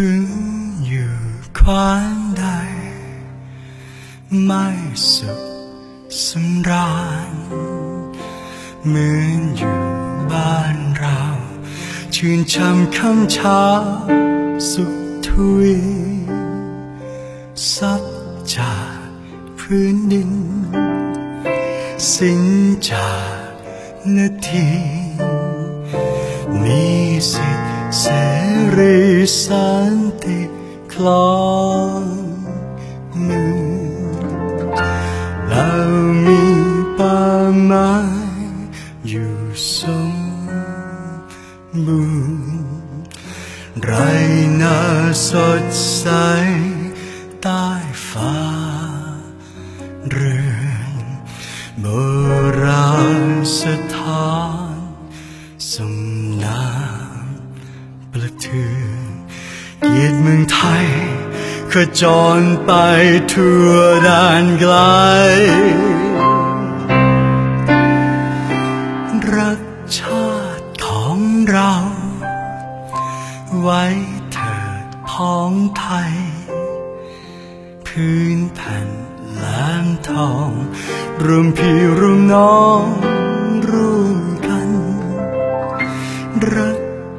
ถืออยู่ควานใด ไม่สุขสำราญเหมือนอยู่บ้านเรา ชื่นช่ำคำเช้าสุขทุยซับจากพื้นดิน สิ้นจากนาทีมีสิท เสรีสันติคลองมือเรามีป่าไม้อยู่สมบูรณ์ไรนาสดใสใต้ฟ้าเรือนบร เกียรติเมืองไทยขจรไปทั่วด้านไกล รักชาติของเรา ไว้เถิดพ้องไทย พื้นแผ่นแหลมทองรวมพี่รวมน้องร่วมกัน รัก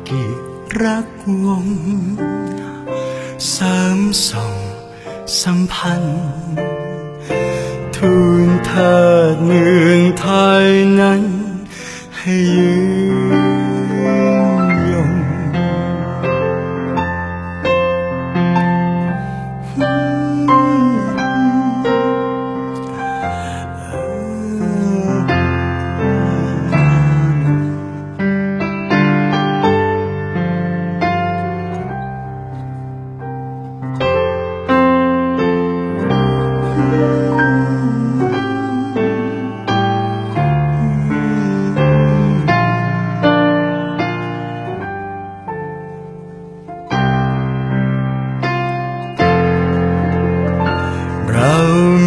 กิจรักวง สริมส่งสัมพั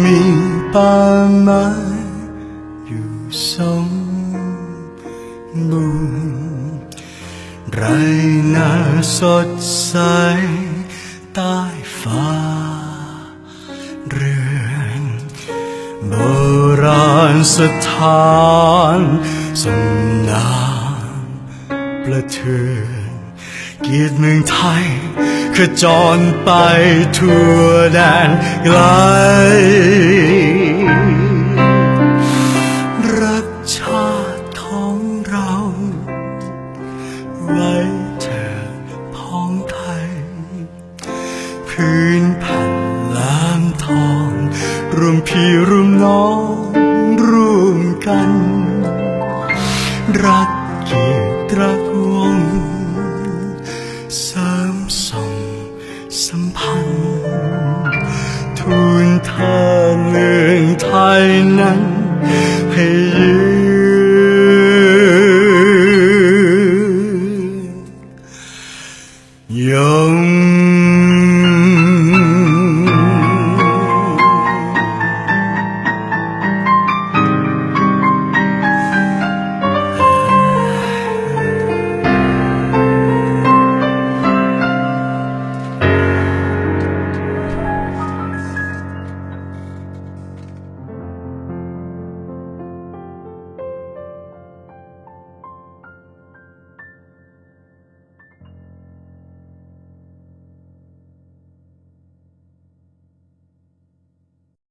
มีป่าไม้อยู่สมบูรณ์ไรนาสดใสใต้ฟ้าเรือนโบราณสถานสมน้ำประเทือนเกียรติเมืองไทย ระจรไปทั่วแดนไกล รักชาติของเรา ไว้เธอพ้องไทย พื้นแผ่นล้ามทองรวมพี่รวมน้องร่วมกัน รัก 在那黑夜有